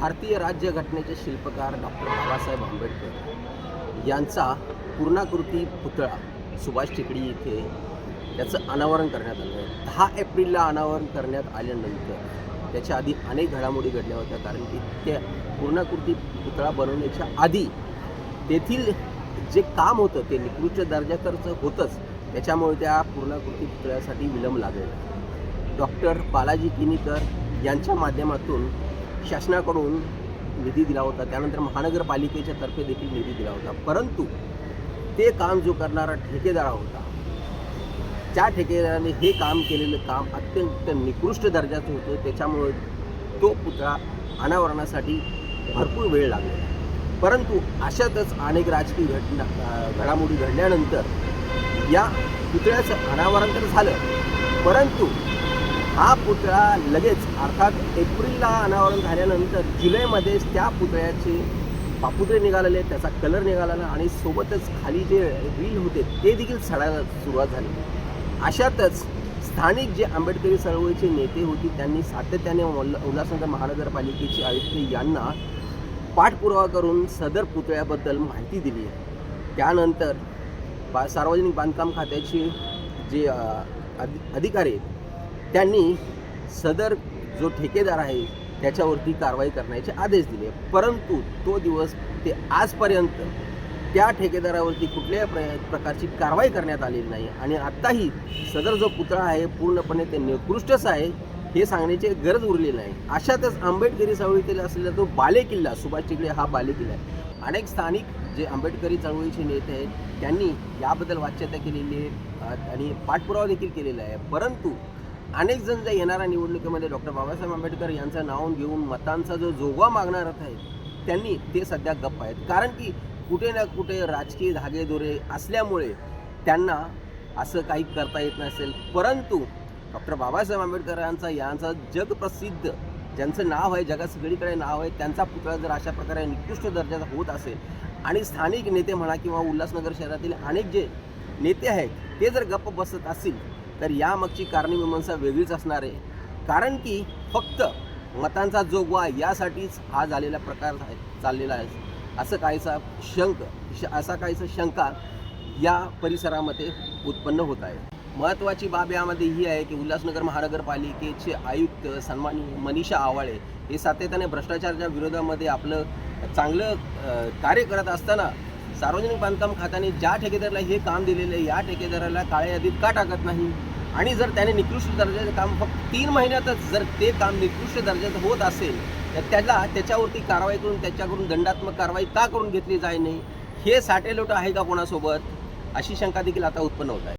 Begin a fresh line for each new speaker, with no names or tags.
भारतीय राज्यघटनेचे शिल्पकार डॉक्टर बाबासाहेब आंबेडकर यांचा पूर्णाकृती पुतळा सुभाष टेकडी येथे त्याचं अनावरण करण्यात आलं. आहे दहा एप्रिलला अनावरण करण्यात आल्यानंतर त्याच्या आधी अनेक घडामोडी घडल्या होत्या कारण की त्या पूर्णाकृती पुतळा बनवण्याच्या आधी तेथील जे काम होतं ते निकृष्ट दर्जाकरचं होतंच. त्याच्यामुळे त्या पूर्णाकृती पुतळ्यासाठी विलंब लागेल. डॉक्टर बालाजी किनीकर यांच्या माध्यमातून शासनाकडून निधी दिला होता. त्यानंतर महानगरपालिकेच्या तर्फे देखील निधी दिला होता. परंतु ते काम जो करणारा ठेकेदार होता त्या ठेकेदाराने हे काम केलेलं काम अत्यंत निकृष्ट दर्जाचं होतं. त्याच्यामुळे तो पुतळा अनावरणासाठी भरपूर वेळ लागला. परंतु अशातच अनेक राजकीय घटना घडामोडी घडल्यानंतर या पुतळ्याचं अनावरण तर झालं. परंतु हा पुतळा लगेच अर्थात एप्रिलला अनावरण झाल्यानंतर जुलैमध्येच त्या पुतळ्याचे पापुत्रे निघालेले त्याचा कलर निघालेला आणि सोबतच खाली जे रील होते ते देखील सडायला सुरुवात झाली. अशातच स्थानिक जे आंबेडकरी चळवळीचे नेते होते त्यांनी सातत्याने उल्हासनगर महानगरपालिकेचे आयुक्त यांना पाठपुरावा करून सदर पुतळ्याबद्दल माहिती दिली. त्यानंतर बा सार्वजनिक बांधकाम खात्याचे जे अधिकारी त्यांनी सदर जो ठेकेदार आहे त्याच्यावरती कारवाई करण्याचे आदेश दिले. परंतु तो दिवस ते आजपर्यंत त्या ठेकेदारावरती कुठल्याही प्र प्रकारची कारवाई करण्यात आलेली नाही. आणि आत्ताही सदर जो पुतळा आहे पूर्णपणे ते निकृष्टच आहे हे सांगण्याची गरज उरली नाही. अशातच आंबेडकरी चळवळीतील असलेला तो बालेकिल्ला सुभाष चिखले हा बालेकिल्ला आहे. अनेक स्थानिक जे आंबेडकरी चळवळीचे नेते आहेत त्यांनी याबद्दल वाच्यता केलेली आहे आणि पाठपुरावा देखील केलेला आहे. परंतु अनेक जण ज्या येणाऱ्या निवडणुकीमध्ये डॉक्टर बाबासाहेब आंबेडकर यांचं नाव घेऊन मतांचा जो जोगवा मागणार आहेत त्यांनी ते सध्या गप्प आहेत. कारण की कुठे ना कुठे राजकीय धागेदोरे असल्यामुळे त्यांना असं काही करता येत नसेल. परंतु डॉक्टर बाबासाहेब आंबेडकरांचा यांचा जगप्रसिद्ध ज्यांचं नाव आहे जगात सगळीकडे नाव आहे त्यांचा पुतळा जर अशा प्रकारे निकृष्ट दर्जाचा होत असेल आणि स्थानिक नेते म्हणा किंवा उल्हासनगर शहरातील अनेक जे नेते आहेत ते जर गप्प बसत असतील तर यामागची कारणमीमांसा वेगळीच असणार आहे. कारण की फक्त मतांचा जोगवा यासाठीच हा झालेला प्रकार आहे चाललेला आहे. असं काहीसा शंक श- असा काहीसा शंका या परिसरामध्ये उत्पन्न होत आहे. महत्त्वाची बाब यामध्ये ही आहे की उल्हासनगर महानगरपालिकेचे आयुक्त सन्माननीय मनीषा आवाळे हे सातत्याने भ्रष्टाचाराच्या विरोधामध्ये आपलं चांगलं कार्य करत असताना सार्वजनिक बांधकाम खात्याने ज्या ठेकेदाराला हे काम दिलेलं आहे या ठेकेदाराला काळ्या यादीत का टाकत नाही? आणि जर त्याने निकृष्ट दर्जाचं काम फक्त तीन महिन्यातच जर ते काम निकृष्ट दर्जाचं होत असेल तर त्याला त्याच्यावरती कारवाई करून त्याच्याकडून दंडात्मक कारवाई का करून घेतली जाय नाही? हे साटेलोट आहे का कोणासोबत? अशी शंका देखील आता उत्पन्न होत आहे.